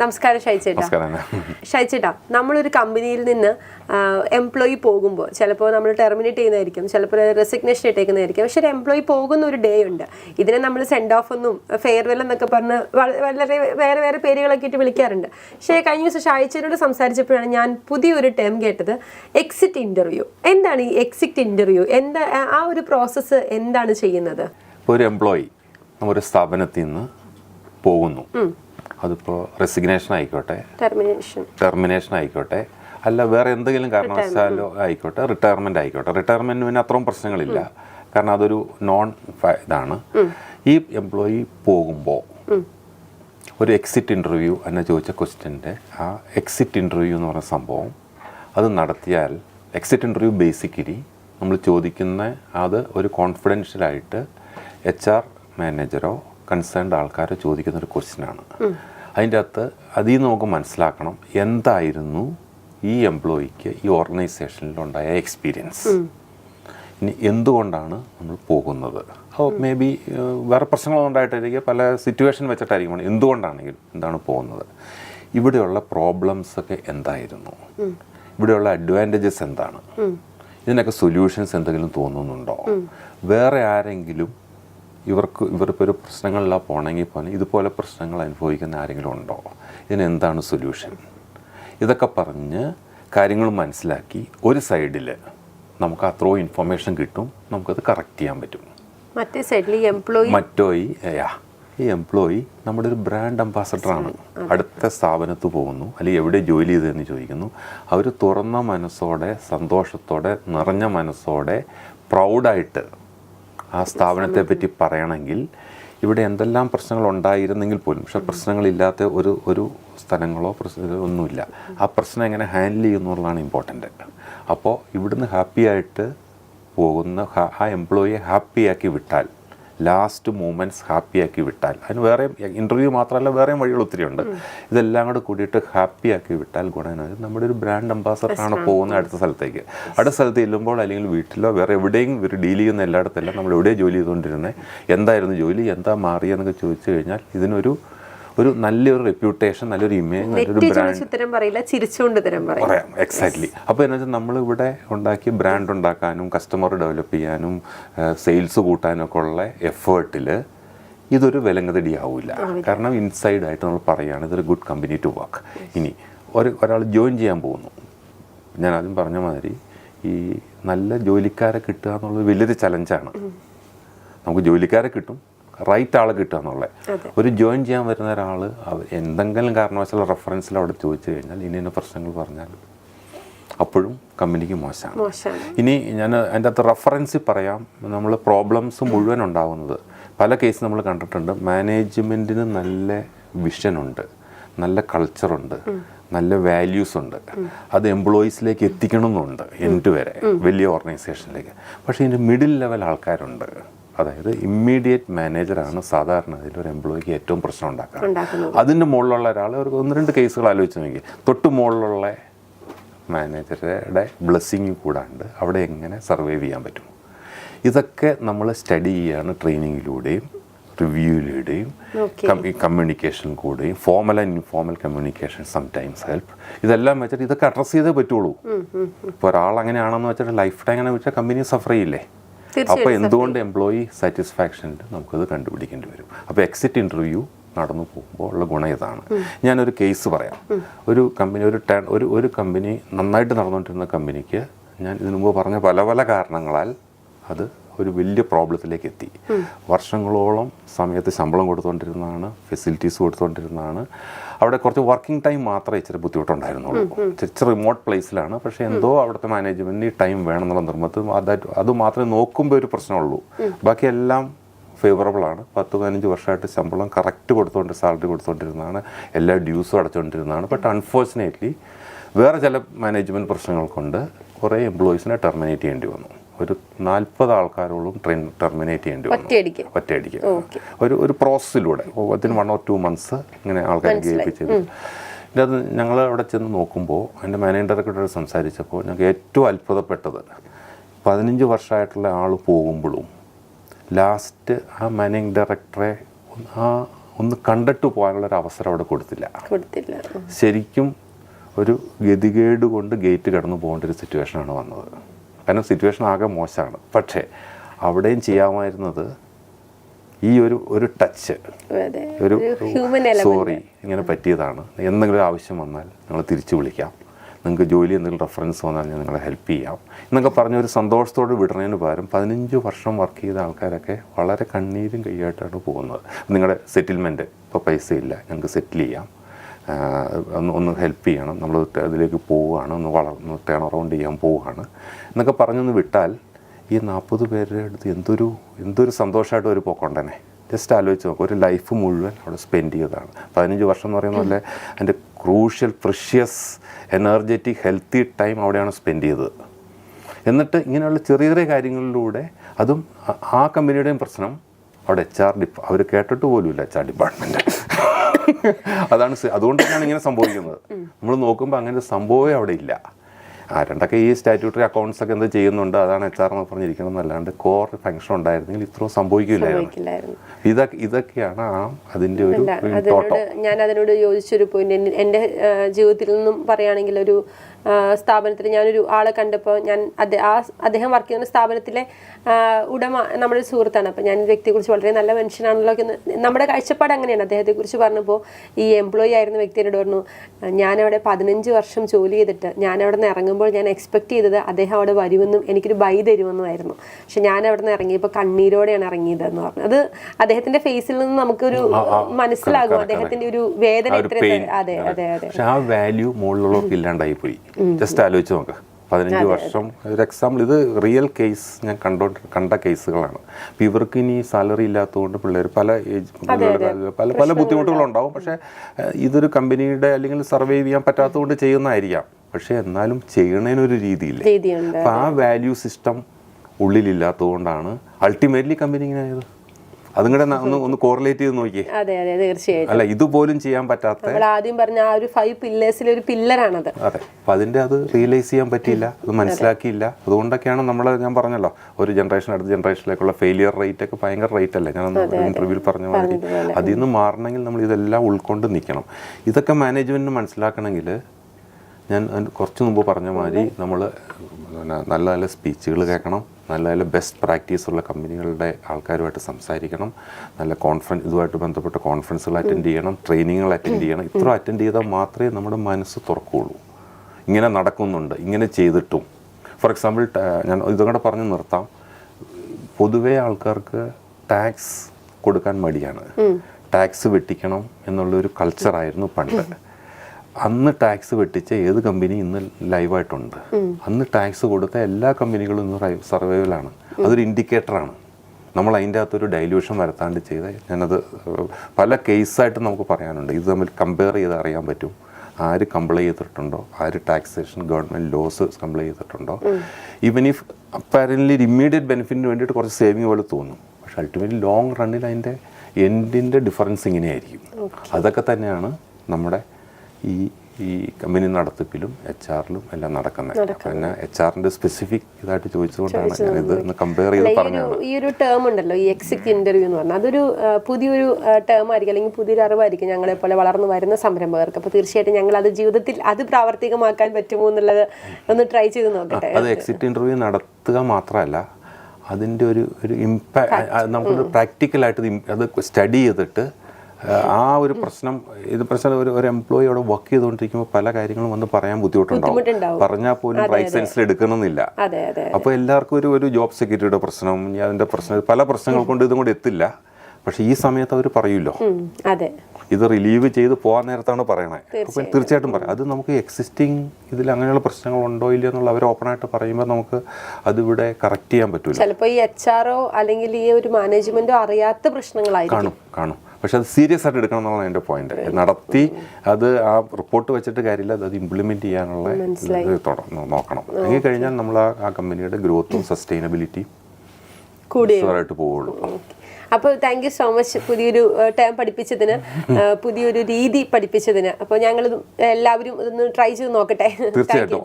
നമസ്കാരം ഷൈച്ചേട്ടാ ഷൈച്ചേട്ടാ നമ്മളൊരു കമ്പനിയിൽ നിന്ന് എംപ്ലോയി പോകുമ്പോൾ ചിലപ്പോൾ നമ്മൾ ടെർമിനേറ്റ് ചെയ്യുന്നതായിരിക്കും ചിലപ്പോൾ റെസിഗ്നേഷൻ ഇട്ടേക്കുന്നതായിരിക്കും. പക്ഷെ ഒരു എംപ്ലോയി പോകുന്ന ഒരു ഡേ ഉണ്ട്. ഇതിനെ നമ്മൾ സെൻഡ് ഓഫ് ഒന്നും ഫെയർവെൽ എന്നൊക്കെ പറഞ്ഞ് വളരെ വേറെ വേറെ പേരുകളൊക്കെ ഇട്ട് വിളിക്കാറുണ്ട്. പക്ഷേ കഴിഞ്ഞ ദിവസം ഷായിച്ചേനോട് സംസാരിച്ചപ്പോഴാണ് ഞാൻ പുതിയൊരു ടേം കേട്ടത് എക്സിറ്റ് ഇന്റർവ്യൂ എന്താണ് ഈ എക്സിറ്റ് ഇന്റർവ്യൂ എന്താ ആ- ആ ഒരു പ്രോസസ്സ് എന്താണ് ചെയ്യുന്നത്? ഒരു എംപ്ലോയി ഒരു സ്ഥാപനത്തിൽ നിന്ന് പോകുന്നു. അതിപ്പോൾ റെസിഗ്നേഷൻ ആയിക്കോട്ടെ. ടെർമിനേഷൻ ടെർമിനേഷൻ ആയിക്കോട്ടെ. അല്ല വേറെ എന്തെങ്കിലും കാരണവശാലോ ആയിക്കോട്ടെ. റിട്ടയർമെന്റ് ആയിക്കോട്ടെ. റിട്ടയർമെന്റിന് പിന്നെ അത്രയും പ്രശ്നങ്ങളില്ല. കാരണം അതൊരു നോൺ ഇതാണ്. ഈ എംപ്ലോയി പോകുമ്പോൾ ഒരു എക്സിറ്റ് ഇന്റർവ്യൂ എന്നെ ചോദിച്ച ക്വസ്റ്റ്യന്റെ ആ എക്സിറ്റ് ഇന്റർവ്യൂ എന്ന് പറഞ്ഞ സംഭവം അത് നടത്തിയാൽ എക്സിറ്റ് ഇന്റർവ്യൂ ബേസിക്കലി നമ്മൾ ചോദിക്കുന്ന അത് ഒരു കോൺഫിഡൻഷ്യലായിട്ട് എച്ച് ആർ മാനേജറോ കൺസേൺഡ് ആൾക്കാരോ ചോദിക്കുന്ന ഒരു ക്വസ്റ്റ്യനാണ് അതിന്റെ അകത്ത് അതിൽ നിന്ന് നമുക്ക് മനസ്സിലാക്കണം എന്തായിരുന്നു ഈ എംപ്ലോയിക്ക് ഈ ഓർഗനൈസേഷനിൽ ഉണ്ടായ എക്സ്പീരിയൻസ് ഇനി എന്തുകൊണ്ടാണ് നമ്മൾ പോകുന്നത്? അപ്പോൾ മേ ബി വേറെ പ്രശ്നങ്ങളൊന്നും ഉണ്ടായിട്ടായിരിക്കും പല സിറ്റുവേഷൻ വെച്ചിട്ടായിരിക്കും എന്തുകൊണ്ടാണെങ്കിലും എന്താണ് പോകുന്നത്. ഇവിടെയുള്ള പ്രോബ്ലംസ് ഒക്കെ എന്തായിരുന്നു? ഇവിടെയുള്ള അഡ്വാന്റേജസ് എന്താണ്? ഇതിനൊക്കെ സൊല്യൂഷൻസ് എന്തെങ്കിലും തോന്നുന്നുണ്ടോ? വേറെ ആരെങ്കിലും ഇവർക്ക് ഒരു പ്രശ്നങ്ങളിലാണ് പോകണമെങ്കിൽ പോലും ഇതുപോലെ പ്രശ്നങ്ങൾ അനുഭവിക്കുന്ന ആരെങ്കിലും ഉണ്ടോ? ഇതിനെന്താണ് സൊല്യൂഷൻ ഇതൊക്കെ പറഞ്ഞ് കാര്യങ്ങൾ മനസ്സിലാക്കി ഒരു സൈഡിൽ നമുക്ക് അത്രയും ഇൻഫർമേഷൻ കിട്ടും നമുക്കത് കറക്റ്റ് ചെയ്യാൻ പറ്റും. മറ്റേ സൈഡിൽ എംപ്ലോയി മറ്റോ ഈ യാ, ഈ എംപ്ലോയി നമ്മുടെ ഒരു ബ്രാൻഡ് അംബാസഡറാണ് അടുത്ത സ്ഥാപനത്ത് പോകുന്നു അല്ലെങ്കിൽ എവിടെ ജോലി ചെയ്തതെന്ന് ചോദിക്കുന്നു. അവർ തുറന്ന മനസ്സോടെ സന്തോഷത്തോടെ നിറഞ്ഞ മനസ്സോടെ പ്രൗഡായിട്ട് ആ സ്ഥാപനത്തെ പറ്റി പറയണമെങ്കിൽ ഇവിടെ എന്തെല്ലാം പ്രശ്നങ്ങൾ ഉണ്ടായിരുന്നെങ്കിൽ പോലും പക്ഷെ പ്രശ്നങ്ങളില്ലാത്ത ഒരു ഒരു സ്ഥലങ്ങളോ ഒന്നുമില്ല. ആ പ്രശ്നം എങ്ങനെ ഹാൻഡിൽ ചെയ്യുന്നുള്ളതാണ് ഇമ്പോർട്ടന്റ് അപ്പോൾ ഇവിടുന്ന് ഹാപ്പിയായിട്ട് പോകുന്ന ആ എംപ്ലോയിയെ ഹാപ്പിയാക്കി വിട്ടാൽ ലാസ്റ്റ് മൂമെന്റ്സ് ഹാപ്പിയാക്കി വിട്ടാൽ. അതിന് വേറെ ഇന്റർവ്യൂ മാത്രമല്ല വേറെയും വഴികൾ ഒത്തിരി ഉണ്ട്. ഇതെല്ലാം കൂടെ കൂടിയിട്ട് ഹാപ്പിയാക്കി വിട്ടാൽ ഗുണം നമ്മുടെ ഒരു ബ്രാൻഡ് അംബാസഡറാണ് പോകുന്നത് അടുത്ത സ്ഥലത്തേക്ക്. അടുത്ത സ്ഥലത്ത് ചെല്ലുമ്പോൾ അല്ലെങ്കിൽ വീട്ടിലോ വേറെ എവിടെയും ഇവർ ഡീൽ ചെയ്യുന്ന എല്ലായിടത്തെല്ലാം നമ്മൾ എവിടെയാണ് ജോലി ചെയ്തുകൊണ്ടിരുന്നത്? എന്തായിരുന്നു ജോലി? എന്താ മാറിയെന്നൊക്കെ ചോദിച്ചു കഴിഞ്ഞാൽ ഇതിനൊരു ഒരു നല്ലൊരു റെപ്യൂട്ടേഷൻ നല്ലൊരു ഇമേജ് നല്ലൊരു ബ്രാൻഡ് പറയില്ല ചിരിച്ചുകൊണ്ട് പറയും. എക്സാക്ട്ലി അപ്പോൾ എന്ന് വെച്ചാൽ നമ്മളിവിടെ ഉണ്ടാക്കിയ ബ്രാൻഡ് ഉണ്ടാക്കാനും കസ്റ്റമർ ഡെവലപ്പ് ചെയ്യാനും സെയിൽസ് കൂട്ടാനും ഒക്കെ ഉള്ള എഫേർട്ടിൽ ഇതൊരു വിലങ്ങതടി ആവില്ല. കാരണം ഇൻസൈഡ് ആയിട്ട് നമ്മൾ പറയുകയാണ് ഇതൊരു ഗുഡ് കമ്പനി ടു വർക്ക് ഇനി ഒരു ഒരാൾ ജോയിൻ ചെയ്യാൻ പോകുന്നു. ഞാൻ ആദ്യം പറഞ്ഞ മാതിരി ഈ നല്ല ജോലിക്കാരെ കിട്ടുക എന്നുള്ളത് വലിയൊരു ചലഞ്ചാണ് നമുക്ക് ജോലിക്കാരെ കിട്ടും റൈറ്റ് ആൾ കിട്ടുക എന്നുള്ളത് ഒരു ജോയിൻ ചെയ്യാൻ വരുന്ന ഒരാൾ എന്തെങ്കിലും കാരണവശാൽ റെഫറൻസിൽ അവിടെ ചോദിച്ചു കഴിഞ്ഞാൽ ഇനി ഇന്ന പ്രശ്നങ്ങൾ പറഞ്ഞാൽ അപ്പോഴും കമ്പനിക്ക് മോശമാണ്. ഇനി ഞാൻ അതിന്റെ അകത്ത് റെഫറൻസിൽ പറയാം. നമ്മൾ പ്രോബ്ലംസ് മുഴുവൻ ഉണ്ടാകുന്നത് പല കേസ് നമ്മൾ കണ്ടിട്ടുണ്ട്. മാനേജ്മെന്റിന് നല്ല വിഷനുണ്ട് നല്ല കൾച്ചറുണ്ട് നല്ല വാല്യൂസ് ഉണ്ട്. അത് എംപ്ലോയീസിലേക്ക് എത്തിക്കണമെന്നുണ്ട്. എൻഡ് വരെ. വലിയ ഓർഗനൈസേഷനിലേക്ക് പക്ഷേ ഇതിന്റെ മിഡിൽ ലെവൽ ആൾക്കാരുണ്ട്. അതായത് ഇമ്മീഡിയറ്റ് മാനേജറാണ് സാധാരണ അതിൽ ഒരു എംപ്ലോയിക്ക് ഏറ്റവും പ്രശ്നം ഉണ്ടാക്കുക അതിന്റെ മുകളിലുള്ള ഒരാൾ ഒരു ഒന്ന് രണ്ട് കേസുകൾ ആലോചിച്ച് നോക്കി തൊട്ട് മുകളിലുള്ള മാനേജറുടെ ബ്ലെസ്സിങ് കൂടാണ്ട് അവിടെ എങ്ങനെ സർവൈവ് ചെയ്യാൻ പറ്റും? ഇതൊക്കെ നമ്മൾ സ്റ്റഡി ചെയ്യാണ് ട്രെയിനിങ്ങിലൂടെയും റിവ്യൂയിലൂടെയും. കമ്മ്യൂണിക്കേഷൻ കൂടെയും formal and informal communication sometimes help ഇതെല്ലാം വെച്ചിട്ട് ഇതൊക്കെ അഡ്രസ്സ് ചെയ്തേ പറ്റുള്ളൂ. ഇപ്പോൾ ഒരാൾ അങ്ങനെയാണെന്ന് വെച്ചിട്ട് ലൈഫ് ടൈം അങ്ങനെ വെച്ചാൽ കമ്പനി സഫർ ചെയ്യില്ലേ? അപ്പോൾ എന്തുകൊണ്ട് എംപ്ലോയി സാറ്റിസ്ഫാക്ഷനിൽ നമുക്കത് കണ്ടുപിടിക്കേണ്ടി വരും? അപ്പോൾ എക്സിറ്റ് ഇന്റർവ്യൂ നടന്നു പോകുമ്പോൾ ഉള്ള ഗുണം ഇതാണ്. ഞാനൊരു കേസ് പറയാം. ഒരു കമ്പനി ഒരു ടേൺ ഒരു ഒരു കമ്പനി നന്നായിട്ട് നടന്നുകൊണ്ടിരുന്ന കമ്പനിക്ക് ഞാൻ ഇതിനു മുമ്പ് പറഞ്ഞ പല പല കാരണങ്ങളാൽ അത് ഒരു വലിയ പ്രോബ്ലത്തിലേക്ക് എത്തി. വർഷങ്ങളോളം സമയത്ത് ശമ്പളം കൊടുത്തുകൊണ്ടിരുന്നതാണ് ഫെസിലിറ്റീസ് കൊടുത്തുകൊണ്ടിരുന്നതാണ് അവിടെ കുറച്ച് വർക്കിംഗ് ടൈം മാത്രമേ ഇച്ചിരി ബുദ്ധിമുട്ടുണ്ടായിരുന്നുള്ളൂ. ഇച്ചിരി റിമോട്ട് പ്ലേസിലാണ്. പക്ഷേ എന്തോ അവിടുത്തെ മാനേജ്മെന്റിന് ടൈം വേണം എന്നുള്ള അതായിട്ട് അത് മാത്രമേ നോക്കുമ്പോൾ ഒരു പ്രശ്നമുള്ളൂ. ബാക്കിയെല്ലാം ഫേവറബിൾ ആണ്. പത്ത് പതിനഞ്ച് വർഷമായിട്ട് ശമ്പളം കറക്റ്റ് കൊടുത്തുകൊണ്ട് സാലറി കൊടുത്തുകൊണ്ടിരുന്നതാണ് എല്ലാ ഡ്യൂസും അടച്ചുകൊണ്ടിരുന്നതാണ് ബട്ട് അൺഫോർച്ചുനേറ്റ്ലി വേറെ ചില മാനേജ്മെന്റ് പ്രശ്നങ്ങൾ കൊണ്ട് കുറേ എംപ്ലോയീസിനെ ടെർമിനേറ്റ് ചെയ്യേണ്ടി വന്നു. ഒരു നാൽപ്പത് ആൾക്കാരോളം ട്രെയിൻ ടെർമിനേറ്റ് ചെയ്യേണ്ടി വന്നു. ഒറ്റയടിക്ക്? ഒരു ഒരു പ്രോസസ്സിലൂടെ. അതിന് വൺ ഓർ ടു മന്ത്സ് ഇങ്ങനെ ആൾക്കാരെ ഇതിന്റെ അത് ഞങ്ങൾ അവിടെ ചെന്ന് നോക്കുമ്പോൾ എന്റെ മാനേജർ ഡയറക്ടറോട് സംസാരിച്ചപ്പോൾ ഞങ്ങൾക്ക് ഏറ്റവും അത്ഭുതപ്പെട്ടത് പതിനഞ്ച് വർഷമായിട്ടുള്ള ആൾ പോകുമ്പോഴും ലാസ്റ്റ് ആ മാനേജിങ് ഡയറക്ടറെ ആ ഒന്ന് കണ്ടിട്ട് പോകാനുള്ള ഒരു അവസരം അവിടെ കൊടുത്തില്ല. കൊടുത്തില്ല. ശരിക്കും ഒരു ഗതികേട് കൊണ്ട് ഗേറ്റ് കടന്നു പോകേണ്ട ഒരു സിറ്റുവേഷനാണ് വന്നത്. കാരണം സിറ്റുവേഷൻ ആകെ മോശമാണ്. പക്ഷേ അവിടെയും ചെയ്യാമായിരുന്നത് ഈ ഒരു ഒരു ടച്ച് ഒരു സോറി ഇങ്ങനെ പറ്റിയതാണ്. എന്തെങ്കിലും ആവശ്യം വന്നാൽ നിങ്ങൾ തിരിച്ചു വിളിക്കാം. നിങ്ങൾക്ക് ജോലി എന്തെങ്കിലും റെഫറൻസ് വന്നാൽ ഞാൻ നിങ്ങളെ ഹെൽപ്പ് ചെയ്യാം. എന്നൊക്കെ പറഞ്ഞ ഒരു സന്തോഷത്തോടെ വിടുന്നതിന് പകരം പതിനഞ്ച് വർഷം വർക്ക് ചെയ്ത ആൾക്കാരൊക്കെ വളരെ കണ്ണീരും കൈയായിട്ടാണ് പോകുന്നത്. നിങ്ങളുടെ സെറ്റിൽമെന്റ് ഇപ്പോൾ പൈസ ഇല്ല ഞങ്ങൾക്ക് സെറ്റിൽ ചെയ്യാം. ഒന്ന് ഒന്ന് ഹെൽപ്പ് ചെയ്യണം. നമ്മൾ അതിലേക്ക് പോവുകയാണ്. ഒന്ന് വളർന്ന് ടേൺ അറൗണ്ട് ചെയ്യാൻ പോവുകയാണ്. എന്നൊക്കെ പറഞ്ഞൊന്ന് വിട്ടാൽ ഈ നാൽപ്പത് പേരുടെ അടുത്ത് എന്തൊരു എന്തൊരു സന്തോഷമായിട്ട് ഒരു പോക്കൊണ്ടനെ. ജസ്റ്റ് ആലോചിച്ച് നോക്കും. ഒരു ലൈഫ് മുഴുവൻ അവിടെ സ്പെൻഡ് ചെയ്തതാണ്. പതിനഞ്ച് വർഷം എന്ന് പറയുന്ന പോലെ അതിന്റെ crucial precious energetic healthy time അവിടെയാണ് സ്പെൻഡ് ചെയ്തത്. എന്നിട്ട് ഇങ്ങനെയുള്ള ചെറിയ ചെറിയ കാര്യങ്ങളിലൂടെ അതും ആ കമ്പനിയുടെയും പ്രശ്നം അവിടെ എച്ച് ആർ ഡിപ്പ് അവർ കേട്ടിട്ട് പോലുമില്ല എച്ച് ആർ ഡിപ്പാർട്ട്മെന്റ് അതാണ് അതുകൊണ്ടാണ് അതുകൊണ്ട് തന്നെയാണ് ഇങ്ങനെ സംഭവിക്കുന്നത്. നമ്മൾ നോക്കുമ്പോൾ അങ്ങനെ ഒരു സംഭവമേ അവിടെ ഇല്ല. ആ രണ്ടൊക്കെ ഈ സ്റ്റാറ്റ്യൂട്ടറി അക്കൗണ്ട്സ് ഒക്കെ എന്ത് ചെയ്യുന്നുണ്ട്? അതാണ് എച്ച് ആർ എന്ന് പറഞ്ഞിരിക്കണം എന്നല്ലാണ്ട് കോർ ഫംഗ്ഷൻ ഉണ്ടായിരുന്നെങ്കിൽ ഇത്രയും സംഭവിക്കില്ലായിരുന്നു. ഇതൊക്കെ ഇതൊക്കെയാണ് ആ അതിന്റെ ഒരു ഞാൻ അതിനോട് യോജിച്ചൊരു പോയിന്റ് എന്റെ ജീവിതത്തിൽ നിന്നും പറയുകയാണെങ്കിൽ ഒരു സ്ഥാപനത്തിൽ ഞാനൊരു ആളെ കണ്ടപ്പോൾ ഞാൻ ആ അദ്ദേഹം വർക്ക് ചെയ്യുന്ന സ്ഥാപനത്തിലെ ഉടമ നമ്മുടെ ഒരു സുഹൃത്താണ്. അപ്പം ഞാൻ ഈ വ്യക്തിയെക്കുറിച്ച് വളരെ നല്ല മനുഷ്യനാണല്ലോ എന്ന് നമ്മുടെ കാഴ്ചപ്പാട് അങ്ങനെയാണ്. അദ്ദേഹത്തെക്കുറിച്ച് പറഞ്ഞപ്പോൾ ഈ എംപ്ലോയി ആയിരുന്ന വ്യക്തി എന്നോട് പറഞ്ഞു ഞാനവിടെ പതിനഞ്ച് വർഷം ജോലി ചെയ്തിട്ട് ഞാൻ അവിടെ നിന്ന് ഇറങ്ങുമ്പോൾ ഞാൻ എക്സ്പെക്ട് ചെയ്തത് അദ്ദേഹം അവിടെ വരുമെന്നും എനിക്കൊരു ബൈ തരുമെന്നുമായിരുന്നു പക്ഷെ ഞാൻ അവിടെ നിന്ന് ഇറങ്ങിയപ്പോൾ കണ്ണീരോടെയാണ് ഇറങ്ങിയതെന്ന് പറഞ്ഞു. അത് അദ്ദേഹത്തിന്റെ ഫേസിൽ നിന്ന് നമുക്കൊരു മനസ്സിലാകും അദ്ദേഹത്തിന്റെ ഒരു വേദന എത്ര അതെ അതെ അതെ. പക്ഷെ ആ വാല്യൂ മുകളിലുള്ളവർക്ക് ഇല്ലാണ്ടായി പോയി ജസ്റ്റ് ആലോചിച്ച് നോക്ക്. പതിനഞ്ച് വർഷം. ഒരു എക്സാമ്പിൾ ഇത് റിയൽ കേസ് ഞാൻ കണ്ടോ കണ്ട കേസുകളാണ് അപ്പോൾ ഇവർക്ക് ഇനി സാലറി ഇല്ലാത്തതുകൊണ്ട് പിള്ളേർ പല ഏജ് പല പല ബുദ്ധിമുട്ടുകളുണ്ടാവും. പക്ഷേ ഇതൊരു കമ്പനിയുടെ അല്ലെങ്കിൽ സർവൈവ് ചെയ്യാൻ പറ്റാത്തതുകൊണ്ട് ചെയ്യുന്നതായിരിക്കാം. പക്ഷേ എന്നാലും ചെയ്യണതിനൊരു രീതിയില്ല? അപ്പോൾ ആ വാല്യൂ സിസ്റ്റം ഉള്ളിലില്ലാത്തതുകൊണ്ടാണ് അൾട്ടിമേറ്റ്ലി കമ്പനി ഇങ്ങനെ ആയത്. അതും കൂടെ ഒന്ന് ഒന്ന് കോറിലേറ്റ് ചെയ്ത് നോക്കിയേ. അതെ അതെ തീർച്ചയായിട്ടും. അല്ല ഇതുപോലും ചെയ്യാൻ പറ്റാത്ത നമ്മൾ ആദ്യം പറഞ്ഞ ആ ഒരു ഫൈവ് പില്ലേഴ്സിലെ ഒരു പില്ലറാണത്. അതെ അപ്പം അതിന്റെ അത് റിയലൈസ് ചെയ്യാൻ പറ്റിയില്ല അത് മനസ്സിലാക്കിയില്ല. അതുകൊണ്ടൊക്കെയാണ് നമ്മൾ ഞാൻ പറഞ്ഞല്ലോ ഒരു ജനറേഷൻ അടുത്ത ജനറേഷനിലേക്കുള്ള ഫെയിലിയർ റേറ്റ് ഒക്കെ ഭയങ്കര റേറ്റ് അല്ലേ? ഞാൻ ഇന്റർവ്യൂവിൽ പറഞ്ഞ മാതിരി. അതിൽ നിന്ന് മാറണമെങ്കിൽ നമ്മൾ ഇതെല്ലാം ഉൾക്കൊണ്ട് നിൽക്കണം. ഇതൊക്കെ മാനേജ്മെന്റിന് മനസ്സിലാക്കണമെങ്കിൽ ഞാൻ കുറച്ച് മുമ്പ് പറഞ്ഞ മാതിരി നമ്മൾ നല്ല നല്ല സ്പീച്ചുകൾ കേൾക്കണം. നല്ല നല്ല ബെസ്റ്റ് പ്രാക്ടീസ് ഉള്ള കമ്പനികളുടെ ആൾക്കാരുമായിട്ട് സംസാരിക്കണം. നല്ല കോൺഫറൻസ് ഇതുമായിട്ട് ബന്ധപ്പെട്ട കോൺഫറൻസുകൾ അറ്റൻഡ് ചെയ്യണം. ട്രെയിനിങ്ങുകൾ അറ്റൻഡ് ചെയ്യണം. ഇത്ര അറ്റൻഡ് ചെയ്താൽ മാത്രമേ നമ്മുടെ മനസ്സ് തുറക്കുകയുള്ളൂ. ഇങ്ങനെ നടക്കുന്നുണ്ട്. ഇങ്ങനെ ചെയ്തിട്ടും. ഫോർ എക്സാമ്പിൾ ഞാൻ ഇതും കൂടെ പറഞ്ഞ് നിർത്താം. പൊതുവേ ആൾക്കാർക്ക് ടാക്സ് കൊടുക്കാൻ മടിയാണ്. ടാക്സ് വെട്ടിക്കണം എന്നുള്ളൊരു കൾച്ചറായിരുന്നു പണ്ട്. അന്ന് ടാക്സ് വെട്ടിച്ച ഏത് കമ്പനി ഇന്ന് ലൈവായിട്ടുണ്ട്. അന്ന് ടാക്സ് കൊടുത്ത എല്ലാ കമ്പനികളും ഇന്ന് സർവൈവലാണ്. അതൊരു ഇൻഡിക്കേറ്ററാണ്. നമ്മൾ അതിന്റെ അകത്തൊരു ഡൈല്യൂഷൻ വരുത്താണ്ട് ചെയ്ത ഞാനത് പല കേസായിട്ട് നമുക്ക് പറയാനുണ്ട്. ഇത് തമ്മിൽ കമ്പയർ ചെയ്ത് അറിയാൻ പറ്റും. ആര് കംപ്ലൈ ചെയ്തിട്ടുണ്ടോ? ആര് ടാക്സേഷൻ ഗവൺമെന്റ് ലോസ് കംപ്ലൈ ചെയ്തിട്ടുണ്ടോ? ഈവൻ ഇഫ് അപ്പാരന്റ്ലി ഇമ്മീഡിയറ്റ് ബെനിഫിറ്റിന് വേണ്ടിയിട്ട് കുറച്ച് സേവിങ് പോലെ തോന്നും. പക്ഷെ അൾട്ടിമേറ്റ്ലി ലോങ് റണ്ണിൽ അതിന്റെ എൻഡിന്റെ ഡിഫറൻസ് ഇങ്ങനെയായിരിക്കും. അതൊക്കെ തന്നെയാണ് നമ്മുടെ ഈ ഈ കമ്പനി നടത്തിപ്പിലും എച്ച് ആറിലും എല്ലാം നടക്കുന്നത് പിന്നെ എച്ച് ആറിന്റെ സ്പെസിഫിക് ഇതായിട്ട് ചോദിച്ചുകൊണ്ടാണ് ഞാൻ ഇത് കമ്പയർ ചെയ്ത് പറഞ്ഞത്. ഈ ഒരു ടേം ഉണ്ടല്ലോ ഈ എക്സിറ്റ് ഇന്റർവ്യൂ എന്ന് പറഞ്ഞാൽ അതൊരു പുതിയൊരു ടേം ആയിരിക്കും അല്ലെങ്കിൽ പുതിയൊരു അറിവായിരിക്കും ഞങ്ങളെ പോലെ വളർന്നു വരുന്ന സംരംഭകർക്ക്. അപ്പോൾ തീർച്ചയായിട്ടും ഞങ്ങൾ അത് ജീവിതത്തിൽ അത് പ്രാവർത്തികമാക്കാൻ പറ്റുമോ എന്നുള്ളത് ഒന്ന് ട്രൈ ചെയ്ത് നോക്കട്ടെ. അത് എക്സിറ്റ് ഇന്റർവ്യൂ നടത്തുക മാത്രമല്ല അതിന്റെ ഒരു ഒരു ഇമ്പാക്ട് നമുക്കൊരു പ്രാക്ടിക്കലായിട്ട് അത് സ്റ്റഡി ചെയ്തിട്ട് ആ, ഒരു പ്രശ്നം ഇത് പ്രശ്നം ഒരു ഒരു എംപ്ലോയി അവിടെ വർക്ക് ചെയ്തുകൊണ്ടിരിക്കുമ്പോൾ പല കാര്യങ്ങളും വന്ന് പറയാൻ ബുദ്ധിമുട്ടുണ്ടാവും. പറഞ്ഞാൽ പോലും റൈറ്റ് സെൻസിൽ എടുക്കണമെന്നില്ല. അപ്പോൾ എല്ലാവർക്കും ഒരു ഒരു ജോബ് സെക്യൂരിറ്റിയുടെ പ്രശ്നം ഇനി അതിന്റെ പ്രശ്നം പല പ്രശ്നങ്ങൾ കൊണ്ട് ഇതും കൊണ്ട് എത്തില്ല. പക്ഷേ ഈ സമയത്ത് അവർ പറയുമല്ലോ അതെ. ഇത് റിലീവ് ചെയ്ത് പോകാൻ നേരത്താണ് പറയണേ. അപ്പം തീർച്ചയായിട്ടും. പറയാം. അത് നമുക്ക് എക്സിസ്റ്റിംഗ് ഇതിൽ അങ്ങനെയുള്ള പ്രശ്നങ്ങൾ ഉണ്ടോ ഇല്ല എന്നുള്ള അവർ ഓപ്പൺ ആയിട്ട് പറയുമ്പോൾ നമുക്ക് അതിവിടെ കറക്റ്റ് ചെയ്യാൻ പറ്റില്ല ചിലപ്പോൾ ഈ എച്ച് ആറോ അല്ലെങ്കിൽ ഈ ഒരു മാനേജ്മെന്റോ അറിയാത്ത പ്രശ്നങ്ങളായിരിക്കും. കാണും കാണും. പക്ഷെ അത് സീരിയസ് ആയിട്ട് എടുക്കണം എന്നുള്ളതാണ് എന്റെ പോയിന്റ് നടത്തി അത് ആ റിപ്പോർട്ട് വെച്ചിട്ട് കാര്യമില്ല അത് ഇംപ്ലിമെന്റ് ചെയ്യാനുള്ള നോക്കണം. അങ്ങനെ കഴിഞ്ഞാൽ നമ്മൾ ആ കമ്പനിയുടെ ഗ്രോത്തും സസ്റ്റൈനബിലിറ്റിയും കൂടുതലായിട്ട് പോവുള്ളൂ അപ്പോൾ താങ്ക് യു സോ മച്ച് പുതിയൊരു ടേം പഠിപ്പിച്ചതിന് പുതിയൊരു രീതി പഠിപ്പിച്ചതിന്. അപ്പോൾ ഞങ്ങൾ എല്ലാവരും ഇതൊന്ന് ട്രൈ ചെയ്ത് നോക്കട്ടെ. തീർച്ചയായിട്ടും.